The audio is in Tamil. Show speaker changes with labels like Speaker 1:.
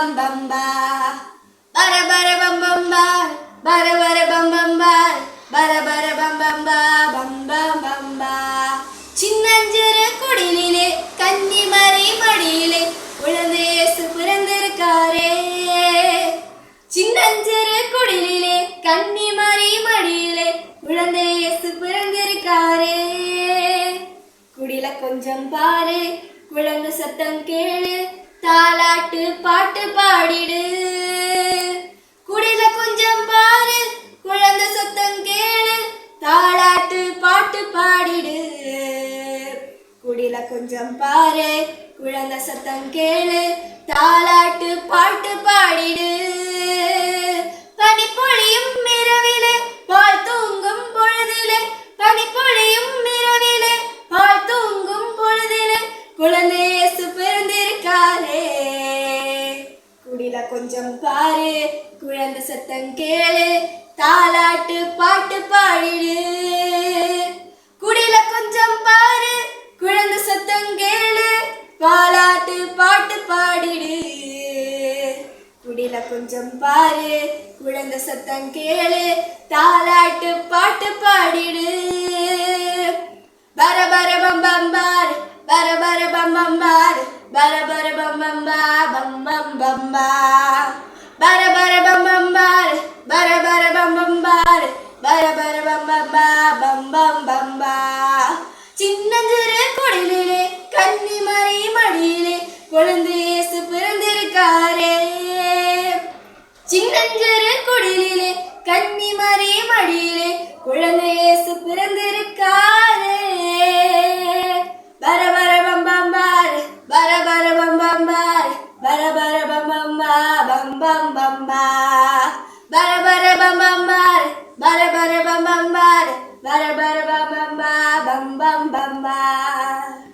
Speaker 1: bum bum ba. Bara bara bum bum ba. Bara bara bum bum ba. Bara bara bum bum ba. Bum bum bum ba. சின்னஞ்சிறு குடிலே கன்னிமறை மடியிலே உழந்து பிறந்திருக்காரே சின்னஞ்சிறு குடிலே கன்னிமறை மடியிலே உழந்து பிறந்திருக்காரே குடில கொஞ்சம் பாரு குழந்தை சத்தம் கேளு தாள தாலாட்டு பாட்டு பாடிடு. குடில கொஞ்சம் பாரு குழந்தை சத்தம் கேளு. தாளாட்டு பாட்டு பாடிடு. குடில கொஞ்சம் பாரு குழந்தை சத்தம் கேளு. தாளாட்டு பாட்டு பாடு பாரு குழந்தை சத்தம் கேளு தாலாட்டு பாட்டு பாடிடு. குடில கொஞ்சம் பாரு குழந்தை சத்தம் கேளு பாலாட்டு பாட்டு பாடிடு. குடில கொஞ்சம் பாரு குழந்தை சத்தம் கேளு தாலாட்டு பாட்டு பாடிடு. பர பர பம் பம் பார் பர பர பம் பம் பார் பர பர பம் பம் பா பம் பம் பம்பா பர பர பம் பம் பார் பர பர பம் பம் பார் பர பர பம் பம் பா பம் பம் பம் பா சின்னஞ்சிறு குடிலே கன்னிமரி மடியிலே குழந்தை இயேசு பிறந்திருக்காரே. சின்னஞ்சிறு குடிலே கன்னிமரி மடியிலே குழந்தை இயேசு பிறந்திருக்காரே. பர பர பம் பம் பார் பர பர பம் பம் பார் பர பர Bam bam ba. bare bare bam bam ba. bare bare bam bam ba. bare bare.